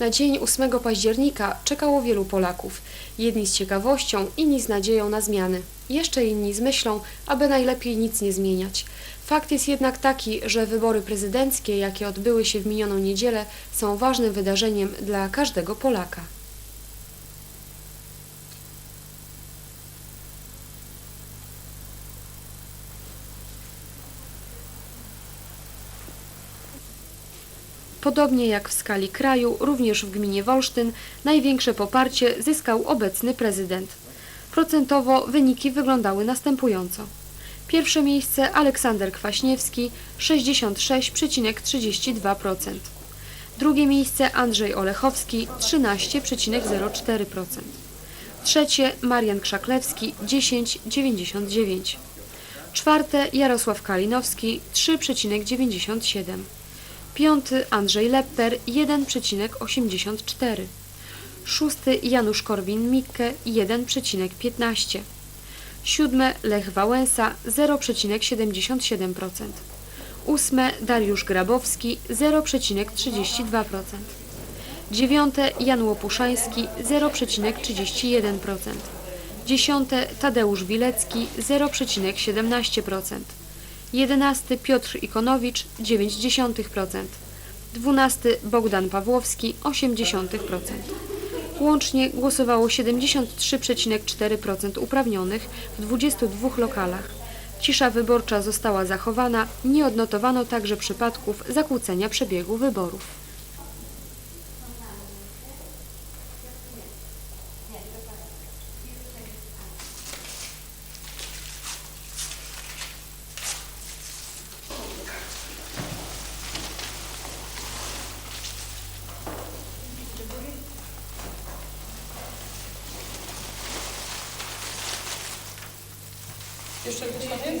Na dzień 8 października czekało wielu Polaków. Jedni z ciekawością, inni z nadzieją na zmiany. Jeszcze inni z myślą, aby najlepiej nic nie zmieniać. Fakt jest jednak taki, że wybory prezydenckie, jakie odbyły się w minioną niedzielę, są ważnym wydarzeniem dla każdego Polaka. Podobnie jak w skali kraju, również w gminie Wolsztyn największe poparcie zyskał obecny prezydent. Procentowo wyniki wyglądały następująco. Pierwsze miejsce Aleksander Kwaśniewski 66,32%. Drugie miejsce Andrzej Olechowski 13,04%. Trzecie Marian Krzaklewski 10,99%. Czwarte Jarosław Kalinowski 3,97%. Piąty Andrzej Lepper 1,84. Szósty Janusz Korwin-Mikke 1,15. Siódme Lech Wałęsa 0,77%. Ósme Dariusz Grabowski 0,32%. Dziewiąte Jan Łopuszański 0,31%. Dziesiąte Tadeusz Wilecki 0,17%. 11 Piotr Ikonowicz 0,9%. 12 Bogdan Pawłowski 0,8%. Łącznie głosowało 73,4% uprawnionych w 22 lokalach. Cisza wyborcza została zachowana, nie odnotowano także przypadków zakłócenia przebiegu wyborów. Jeszcze ktoś inny?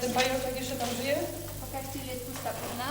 Ten pajączek tak jeszcze tam żyje? Pokażcie, że jest pusta urna.